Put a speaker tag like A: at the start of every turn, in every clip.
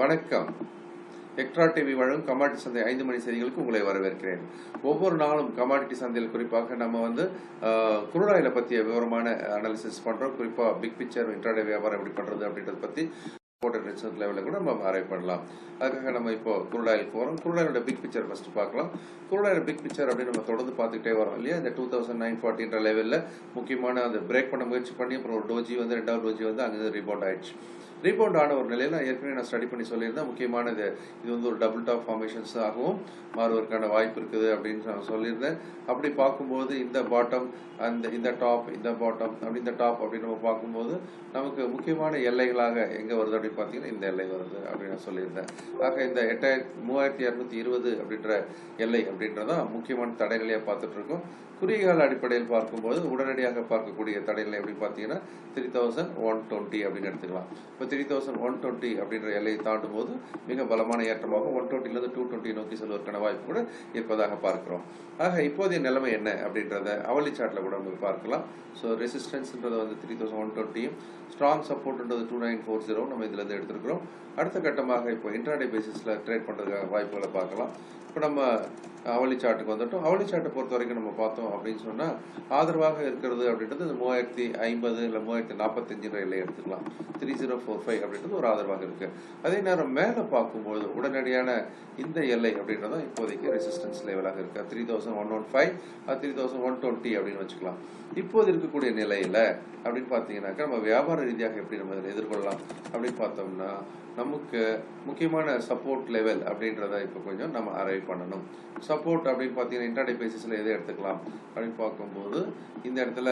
A: வணக்கம். Extra TV வழங்கும் commodity சந்தை ஐந்து மணி செய்திகளுக்கு உங்களை வரவேற்கிறேன். ஒவ்வொரு நாளும் கமாடிட்டி சந்தையில் குறிப்பாக நம்ம வந்து குருடாயில பற்றிய விவரமான அனாலிசிஸ் பண்ணுறோம் குறிப்பாக பிக் பிக்சர் இன்ட்ராடே வியாபாரம் எப்படி பண்ணுறது அப்படின்றத பற்றி இம்பார்ட்டன்ட் லெவலில் கூட நம்ம ஆராய் பண்ணலாம். அதுக்காக நம்ம இப்போ குருடாயில் போகிறோம் குருடாயிலோட பிக் பிக்சர் ஃபஸ்ட்டு பார்க்கலாம். குருடாயில் பிக் பிக்சர் அப்படின்னு நம்ம தொடர்ந்து பார்த்துக்கிட்டே வரோம் இல்லையா? இந்த டூ தௌசண்ட் நைன் ஃபார்ட்டின்ற லெவலில் முக்கியமான அந்த பிரேக் பண்ண முயற்சி பண்ணி அப்புறம் ஒரு டோஜி வந்து ரெண்டாவது டோஜி வந்து அங்கே ரிபோர்ட் ஆயிடுச்சு. ரீபவுண்ட் ஆன ஒரு நிலையில் நான் ஏற்கனவே நான் ஸ்டடி பண்ணி சொல்லியிருந்தேன். முக்கியமானது இது வந்து ஒரு டபுள் டாப் ஃபார்மேஷன்ஸ் ஆகவும் மாறுவதற்கான வாய்ப்பு இருக்குது அப்படின்னு நான் சொல்லியிருந்தேன். அப்படி பார்க்கும்போது இந்த பாட்டம் அந்த இந்த டாப் இந்த பாட்டம் அப்படி இந்த டாப் அப்படின்னு நம்ம பார்க்கும்போது நமக்கு முக்கியமான எல்லைகளாக எங்கே வருது அப்படின்னு பார்த்தீங்கன்னா இந்த எல்லை வருது அப்படின்னு நான் சொல்லியிருந்தேன். ஆக இந்த எட்டாயிரத்தி மூவாயிரத்தி இரநூத்தி இருபது அப்படின்ற எல்லை அப்படின்றதான் முக்கியமான தடைகளையாக பார்த்துட்டு இருக்கோம் குறுகிய அடிப்படையில் பார்க்கும்போது உடனடியாக பார்க்கக்கூடிய தடைகளை எப்படி பார்த்தீங்கன்னா த்ரீ தௌசண்ட் ஒன் டுவெண்ட்டி அப்படின்னு எடுத்துக்கலாம். இப்போ த்ரீ தௌசண்ட் ஒன் டுவெண்ட்டி அப்படின்ற எல்லையை தாண்டும் போது மிக பலமான ஏற்றமாக ஒன் டுவெண்ட்டிலேருந்து டூ டுவெண்ட்டி நோக்கி செல்வதற்கான வாய்ப்பு கூட இருப்பதாக பார்க்கிறோம். ஆக இப்போதைய நிலைமை என்ன அப்படின்றத அவலி சாட்டில் கூட நம்ம பார்க்கலாம். ஸோ ரெசிஸ்டன்ஸ்ன்றது வந்து த்ரீ தௌசண்ட் ஒன் டுவெண்ட்டியும் ஸ்ட்ராங் சப்போர்ட்ன்றது டூ நைன் ஃபோர் ஜீரோ நம்ம இதுலேருந்து எடுத்துருக்கிறோம். அடுத்த கட்டமாக இப்போ இன்ட்ராடே பேசிஸில் ட்ரேட் பண்ணுறதுக்காக வாய்ப்புகளை பார்க்கலாம். இப்போ நம்ம அவளி சாட்டுக்கு வந்துட்டோம். அவளி சாட்டை பொறுத்த வரைக்கும் நம்ம பார்த்தோம் அப்படின்னு சொன்னால் ஆதரவாக இருக்கிறது அப்படின்றது இந்த மூவாயிரத்தி ஐம்பது இல்லை மூவாயிரத்தி நாற்பத்தஞ்சுன்ற எல்லையை எடுத்துக்கலாம். த்ரீ ஜீரோ ஃபோர் ஃபைவ் அப்படின்றது ஒரு ஆதரவாக இருக்குது அதே நேரம் மேலே பார்க்கும்போது உடனடியான இந்த எல்லை அப்படின்றதும் இப்போதைக்கு ரெசிஸ்டன்ஸ் லெவலாக இருக்குது three thousand one one five three thousand one twenty அப்படின்னு வச்சுக்கலாம். இப்போது இருக்கக்கூடிய நிலையில் அப்படின்னு பார்த்தீங்கன்னாக்கா நம்ம வியாபார ரீதியாக எப்படி நம்ம இதில் எதிர்கொள்ளலாம் அப்படின்னு பார்த்தோம்னா நமக்கு முக்கியமான சப்போர்ட் லெவல் அப்படின்றத இப்போ கொஞ்சம் நம்ம அரைவ் பண்ணணும். சப்போர்ட் அப்படின்னு பார்த்தீங்கன்னா இன்டர்டே பேசிஸில் எதை எடுத்துக்கலாம் அப்படின்னு பார்க்கும்போது இந்த இடத்துல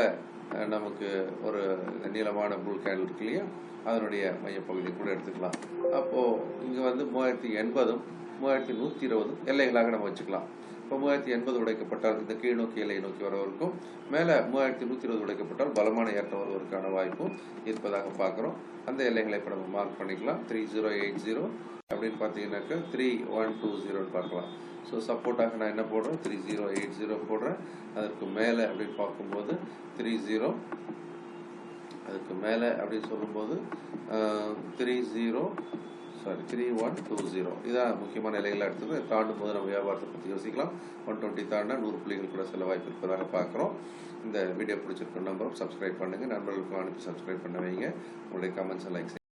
A: நமக்கு ஒரு நீளமான புல் கேண்டில் இருக்கு இல்லையா? அதனுடைய மையப்பகுதி கூட எடுத்துக்கலாம். அப்போது இங்கே வந்து மூவாயிரத்தி எண்பதும் மூவாயிரத்தி நூற்றி இருபதும் எல்லைகளாக நம்ம வச்சுக்கலாம். இப்போ மூவாயிரத்தி எண்பது உடைக்கப்பட்டால் இந்த கீழ் நோக்கி எல்லை நோக்கி வரவருக்கும் மேலே மூவாயிரத்தி நூற்றி இருபது உடைக்கப்பட்டால் பலமான ஏற்றம் வருவதற்கான வாய்ப்பும் இருப்பதாக பார்க்குறோம். அந்த எல்லைகளை இப்போ நம்ம மார்க் பண்ணிக்கலாம். த்ரீ ஜீரோ எயிட் ஜீரோ அப்படின்னு பார்த்தீங்கன்னாக்கா த்ரீ ஒன் டூ ஜீரோன்னு பார்க்கலாம். ஸோ சப்போர்ட்டாக நான் என்ன போடுறேன்? த்ரீ ஜீரோ எயிட் ஜீரோ போடுறேன். அதற்கு மேலே அப்படின்னு பார்க்கும்போது த்ரீ ஜீரோ அதுக்கு மேலே அப்படின்னு சொல்லும்போது three zero sorry three one two zero இதான் முக்கியமான நிலைகளாக எடுத்துக்கோ தாண்டும் போது நம்ம வியாபாரத்தை பற்றி யோசிக்கலாம். ஒன் டுவெண்ட்டி தாண்டா நூறு புள்ளிகள் கூட செல்ல வாய்ப்பு இருப்பதாக பார்க்குறோம். இந்த வீடியோ பிடிச்சிருக்க நம்பரும் சப்ஸ்கிரைப் பண்ணுங்கள் நண்பர்களுக்கும் அனுப்பி சப்ஸ்கிரைப் பண்ண வைங்க. உங்களுடைய கமெண்ட்ஸ் லைக்ஸ்